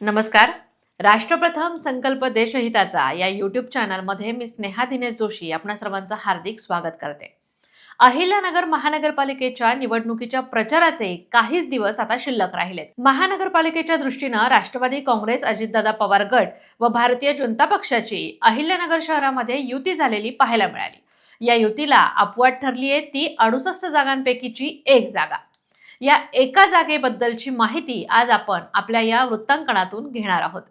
नमस्कार. राष्ट्रप्रथम संकल्प देशहिताचा या यूट्यूब चॅनलमध्ये मी स्नेहा दिनेश जोशी आपणा सर्वांचं हार्दिक स्वागत करते. अहिल्यानगर महानगरपालिकेच्या निवडणुकीच्या प्रचाराचे काहीच दिवस आता शिल्लक राहिलेत. महानगरपालिकेच्या दृष्टीनं राष्ट्रवादी काँग्रेस अजितदादा पवार गट व भारतीय जनता पक्षाची अहिल्यानगर शहरामध्ये युती झालेली पाहायला मिळाली. या युतीला अपवाद ठरली आहे ती अडुसष्ट जागांपैकीची एक जागा. या एका जागेबद्दलची माहिती आज आपण आपल्या या वृत्तांकनातून घेणार आहोत.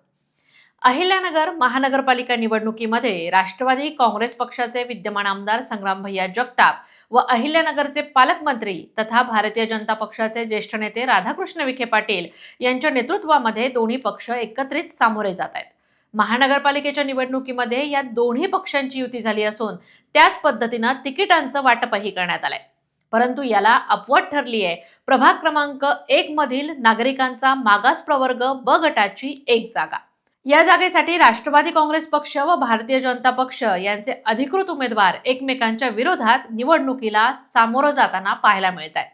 अहिल्यानगर महानगरपालिका निवडणुकीमध्ये राष्ट्रवादी काँग्रेस पक्षाचे विद्यमान आमदार संग्राम भैया जगताप व अहिल्यानगरचे पालकमंत्री तथा भारतीय जनता पक्षाचे ज्येष्ठ नेते राधाकृष्ण विखे पाटील यांच्या नेतृत्वामध्ये दोन्ही पक्ष एकत्रित सामोरे जात आहेत. महानगरपालिकेच्या निवडणुकीमध्ये या दोन्ही पक्षांची युती झाली असून त्याच पद्धतीनं तिकिटांचं वाटपही करण्यात आलंय. परंतु याला अपवाद ठरली आहे. प्रभाग क्रमांक एक मधील नागरिकांचा मागास प्रवर्ग ब गटाची एक जागा. या जागेसाठी राष्ट्रवादी काँग्रेस पक्ष व भारतीय जनता पक्ष यांचे अधिकृत उमेदवार एकमेकांच्या विरोधात निवडणुकीला सामोरं जाताना पाहायला मिळत आहेत.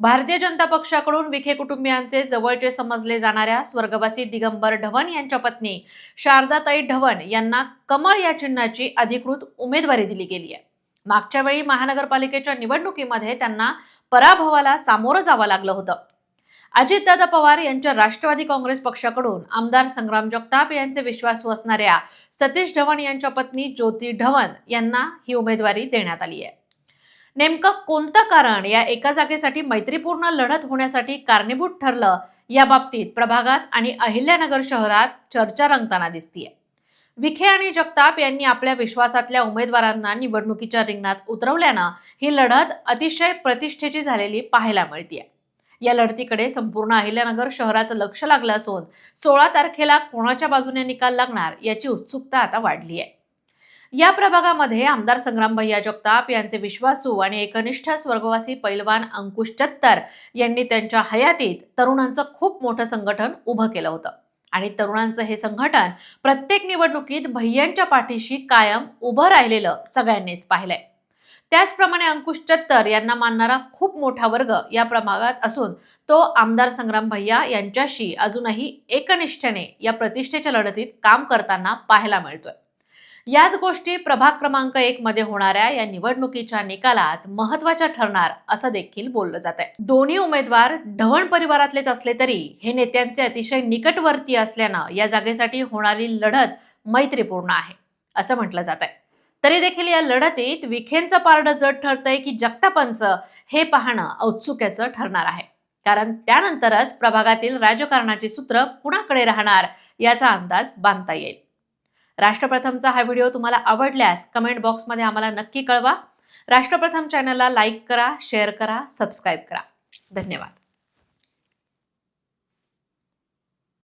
भारतीय जनता पक्षाकडून विखे कुटुंबियांचे जवळचे समजले जाणाऱ्या स्वर्गवासी दिगंबर ढवण यांच्या पत्नी शारदाताई ढवण यांना कमळ या चिन्हाची अधिकृत उमेदवारी दिली गेली आहे. मागच्या वेळी महानगरपालिकेच्या निवडणुकीमध्ये त्यांना पराभवाला सामोरं जावं लागलं होतं. अजितदादा पवार यांच्या राष्ट्रवादी काँग्रेस पक्षाकडून आमदार संग्राम जगताप यांचे विश्वासू असणाऱ्या सतीश ढवण यांच्या पत्नी ज्योती ढवण यांना ही उमेदवारी देण्यात आली आहे. नेमकं कोणतं कारण या एका जागेसाठी मैत्रीपूर्ण लढत होण्यासाठी कारणीभूत ठरलं या बाबतीत प्रभागात आणि अहिल्यानगर शहरात चर्चा रंगताना दिसतीये. विखे आणि जगताप यांनी आपल्या विश्वासातल्या उमेदवारांना निवडणुकीच्या रिंगणात उतरवल्यानं ही लढत अतिशय प्रतिष्ठेची झालेली पाहायला मिळतीये. या लढतीकडे संपूर्ण अहिल्यानगर शहराचं लक्ष लागलं असून सोळा तारखेला कोणाच्या बाजूने निकाल लागणार याची उत्सुकता आता वाढली आहे या प्रभागामध्ये आमदार संग्राम भैया जगताप यांचे विश्वासू आणि एकनिष्ठ स्वर्गवासी पैलवान अंकुश चत्तर यांनी त्यांच्या हयातीत तरुणांचं खूप मोठं संघटन उभं केलं होतं. आणि तरुणांचं हे संघटन प्रत्येक निवडणुकीत भैयांच्या पाठीशी कायम उभं राहिलेलं सगळ्यांनीच पाहिलंय. त्याचप्रमाणे अंकुश चत्तर यांना मानणारा खूप मोठा वर्ग या प्रभागात असून तो आमदार संग्राम भैया यांच्याशी अजूनही एकनिष्ठेने या प्रतिष्ठेच्या लढतीत काम करताना पाहायला मिळतोय. याच गोष्टी प्रभाग क्रमांक एक मध्ये होणाऱ्या या निवडणुकीच्या निकालात महत्त्वाच्या ठरणार असं देखील बोललं जात आहे दोन्ही उमेदवार ढवण परिवारातलेच असले तरी हे नेत्यांचे अतिशय निकटवर्ती असल्यानं या जागेसाठी होणारी लढत मैत्रीपूर्ण आहे असं म्हटलं जात आहे तरी देखील या लढतीत विखेंचं पारडं जड ठरतंय की जगतापांचं हे पाहणं औत्सुक्याचं ठरणार आहे. कारण त्यानंतरच प्रभागातील राजकारणाची सूत्र कुणाकडे राहणार याचा अंदाज बांधता येईल. राष्ट्रप्रथमचा हा व्हिडिओ तुम्हाला आवडल्यास कमेंट बॉक्समध्ये आम्हाला नक्की कळवा. राष्ट्रप्रथम चॅनलला लाईक करा शेअर करा सबस्क्राईब करा. धन्यवाद.